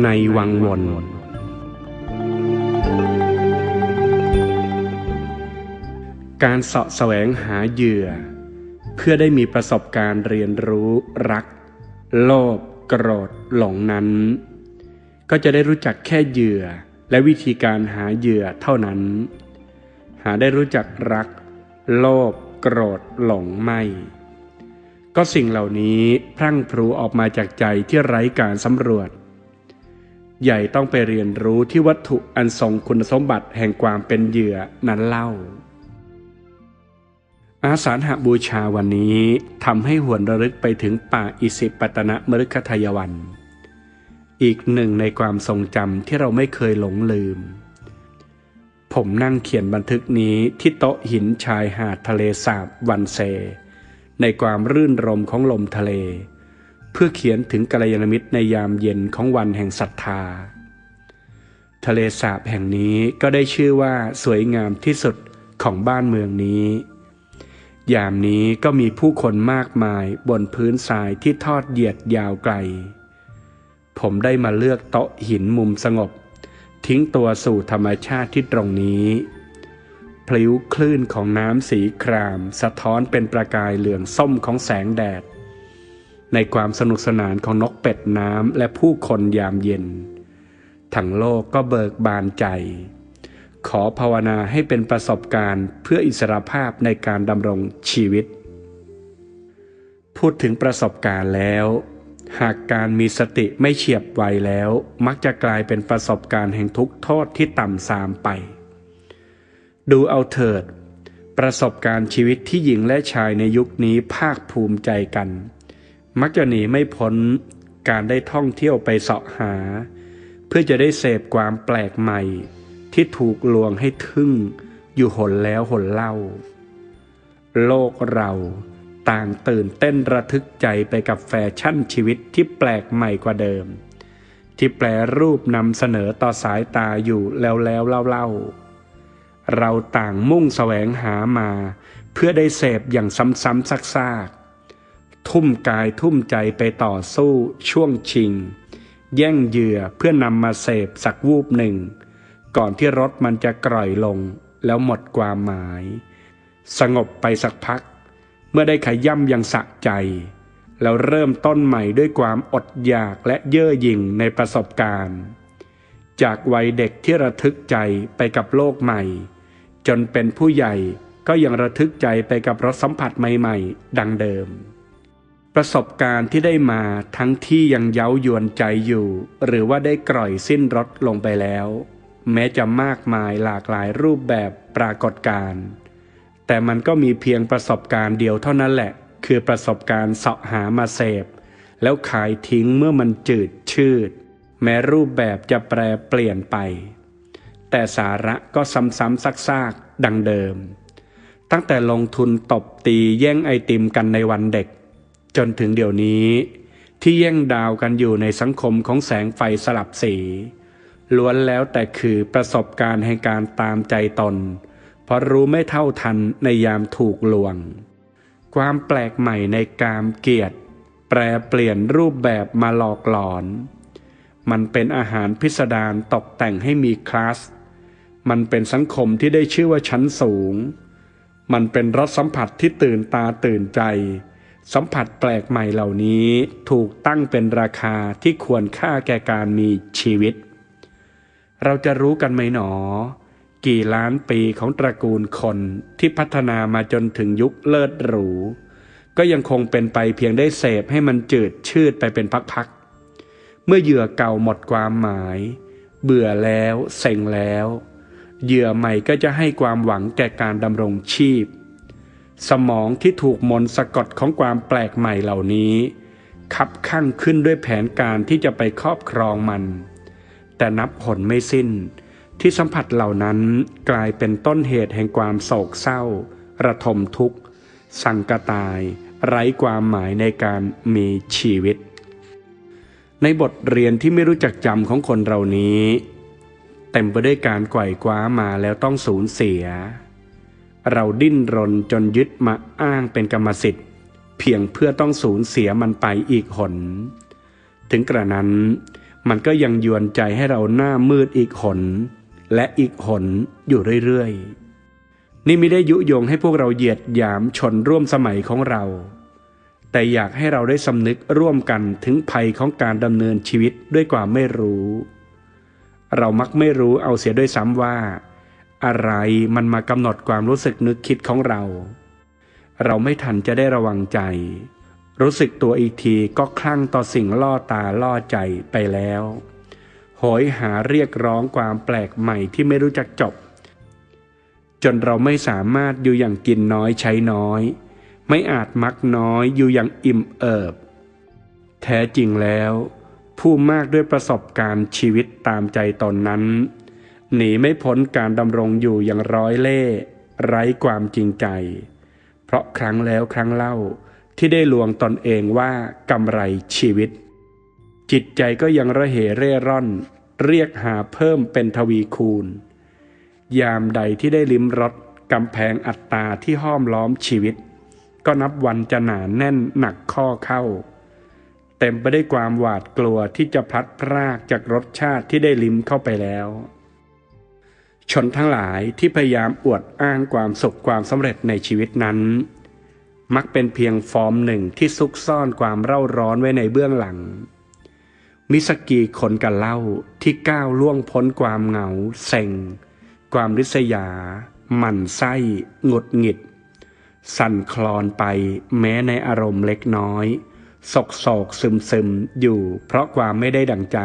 ในวังวนการเสาะแสวงหาเหยื่อ เพื่อได้มีประสบการณ์เรียนรู้รัก โลภโกรธหลงนั้น ก็จะได้รู้จักแค่เหยื่อและวิธีการหาเหยื่อเท่านั้น หาได้รู้จักรัก โลภโกรธหลงไม่ ก็สิ่งเหล่านี้พรั่งพรูออกมาจากใจที่ไร้การสำรวจ ใหญ่ต้องไปเรียนรู้ที่วัตถุอันทรงคุณสมบัติแห่งความเป็นเหยื่อนั้นเล่า อาสาหบูชาวันนี้ทำให้หวนระลึกไปถึงป่าอิสิปตนะมฤคทายวัน อีกหนึ่งในความทรงจำที่เราไม่เคยหลงลืม ผมนั่งเขียนบันทึกนี้ที่โต๊ะหินชายหาดทะเลสาบวันเซ ในความรื่นรมของลมทะเล เพื่อเขียนถึงกัลยาณมิตรในยามเย็นของวันแห่งศรัทธา ทะเลสาบแห่งนี้ก็ได้ชื่อว่าสวยงามที่สุดของบ้านเมืองนี้ ยามนี้ก็มีผู้คนมากมายบนพื้นทรายที่ทอดเหยียดยาวไกล ผมได้มาเลือกโต๊ะหินมุมสงบ ทิ้งตัวสู่ธรรมชาติที่ตรงนี้พลิ้วคลื่นของน้ำสีคราม สะท้อนเป็นประกายเหลืองส้มของแสงแดด ในความสนุกสนานของนกเป็ดน้ำและผู้คนยามเย็น ทั้งโลกก็เบิกบานใจ ขอภาวนาให้เป็นประสบการณ์เพื่ออิสรภาพในการดำรงชีวิต พูดถึงประสบการณ์แล้ว หากการมีสติไม่เฉียบไวแล้ว มักจะกลายเป็นประสบการณ์แห่งทุกข์โทษที่ต่ำทรามไป ดูเอาเถิด ประสบการณ์ชีวิตที่หญิงและชายในยุคนี้ภาคภูมิใจกัน มักจะหนีไม่พ้นการได้ท่องเที่ยวไปเสาะหา เพื่อจะได้เสพความแปลกใหม่ ที่ถูกลวงให้ทึ่งอยู่หนแล้วหนเล่า โลกเราต่างตื่นเต้นระทึกใจไปกับแฟชั่นชีวิตที่แปลกใหม่กว่าเดิม ที่แปลรูปนำเสนอต่อสายตาอยู่แล้วแล้วเล่าเล่าเราต่างมุ่งแสวงหามา เพื่อได้เสพอย่างซ้ำๆซากๆ ทุ่มกายทุ่มใจไปต่อสู้ช่วงชิง แย่งเหยื่อเพื่อนำมาเสพสักวูบหนึ่ง ก่อนที่รถมันจะกร่อยลงแล้วหมดความหมาย สงบไปสักพัก เมื่อได้ขย่ำยังสะใจ แล้วเริ่มต้นใหม่ด้วยความอดอยากและเย่อหยิ่งในประสบการณ์ จากวัยเด็กที่ระทึกใจไปกับโลกใหม่ จนเป็นผู้ใหญ่ก็ยังระทึกใจไปกับรสสัมผัสใหม่ ๆ ดังเดิม ประสบการณ์ที่ได้มาทั้งที่ยังเย้ายวนใจอยู่ หรือว่าได้กร่อยสิ้นรสลงไปแล้ว แม้จะมากมายหลากหลายรูปแบบปรากฏการณ์แต่มันก็มีเพียงประสบการณ์เดียวเท่านั้นแหละ คือประสบการณ์เสาะหามาเสพ แล้วขายทิ้งเมื่อมันจืดชืด แม้รูปแบบจะแปรเปลี่ยนไป แต่สาระก็ซ้ำๆซากๆดังเดิม ตั้งแต่ลงทุนตบตีแย่งไอติมกันในวันเด็ก จนถึงเดี๋ยวนี้ที่แย่งดาวกันอยู่ในสังคมของแสงไฟสลับสี ล้วนแล้วแต่คือประสบการณ์แห่งการตามใจตน เพราะรู้ไม่เท่าทันในยามถูกลวง ความแปลกใหม่ในกามเกียรติแปรเปลี่ยนรูปแบบมาหลอกหลอน มันเป็นอาหารพิสดารตกแต่งให้มีคลาส มันเป็นสังคมที่ได้ชื่อว่าชั้นสูง มันเป็นรสสัมผัสที่ตื่นตาตื่นใจ สัมผัสแปลกใหม่เหล่านี้ถูกตั้งเป็นราคาที่ควรค่าแก่การมีชีวิต เราจะรู้กันไหมหนอ กี่ล้านปีของตระกูลคนที่พัฒนามาจนถึงยุคเลิศหรู ก็ยังคงเป็นไปเพียงได้เสพให้มันจืดชืดไปเป็นพักๆ เมื่อเหยื่อเก่าหมดความหมาย เบื่อแล้วเซ็งแล้ว เหยื่อใหม่ก็จะให้ความหวังแก่การดำรงชีพ สมองที่ถูกมนสะกดของความแปลกใหม่เหล่านี้ขับข้างขึ้นด้วยแผนการที่จะไปครอบครองมัน แต่นับผลไม่สิ้น ที่สัมผัสเหล่านั้นกลายเป็นต้นเหตุแห่งความโศกเศร้า ระทมทุกข์ สังกตาย ไร้ความหมายในการมีชีวิต ในบทเรียนที่ไม่รู้จักจำของคนเรานี้ เต็มไปด้วยการไกว่คว้ามาแล้วต้องสูญเสีย เราดิ้นรนจนยึดมาอ้างเป็นกรรมสิทธิ์เพียงเพื่อต้องสูญเสียมันไปอีกหน ถึงกระนั้น มันก็ยังยวนใจให้เราหน้ามืดอีกหน และอีกหนอยู่เรื่อยๆ นี่ไม่ได้ยุยงให้พวกเราเหยียดหยามชนร่วมสมัยของเรา แต่อยากให้เราได้สำนึกร่วมกันถึงภัยของการดำเนินชีวิตด้วยความไม่รู้ เรามักไม่รู้เอาเสียด้วยซ้ำว่า อะไรมันมากำหนดความรู้สึกนึกคิดของเรา เราไม่ทันจะได้ระวังใจ รู้สึกตัวอีกทีก็คลั่งต่อสิ่งล่อตาล่อใจไปแล้วโหยหาเรียกร้องความแปลกใหม่ที่ไม่รู้จักจบ จนเราไม่สามารถอยู่อย่างกินน้อยใช้น้อย ไม่อาจมักน้อยอยู่อย่างอิ่มเอิบ แท้จริงแล้ว ผู้มากด้วยประสบการณ์ชีวิตตามใจตนนั้น หนีไม่พ้นการดำรงอยู่อย่างร้อยเล่ไร้ความจริงใจ เพราะครั้งแล้วครั้งเล่าที่ได้ลวงตนเองว่ากำไรชีวิต จิตใจก็ยังระเหเร่ร่อน เรียกหาเพิ่มเป็นทวีคูณ ยามใดที่ได้ลิ้มรสกำแพงอัตตาที่ห้อมล้อมชีวิต ก็นับวันจะหนาแน่นหนักข้อเข้า เต็มไปได้วยความหวาดกลัวที่จะพลัดพรากจากรสชาติที่ได้ลิ้มเข้าไปแล้ว ชนทั้งหลายที่พยายามอวดอ้างความสุขความสำเร็จในชีวิตนั้น มักเป็นเพียงฟอร์มหนึ่งที่ซุกซ่อนความเร่าร้อนไว้ในเบื้องหลัง มิสกีคนกันเล่าที่ก้าวล่วงพ้นความเหงา เซ็ง ความริษยา หมั่นไส้หงุดหงิด สั่นคลอนไปแม้ในอารมณ์เล็กน้อยศกโศกซึมซึมอยู่เพราะความไม่ได้ดังใจ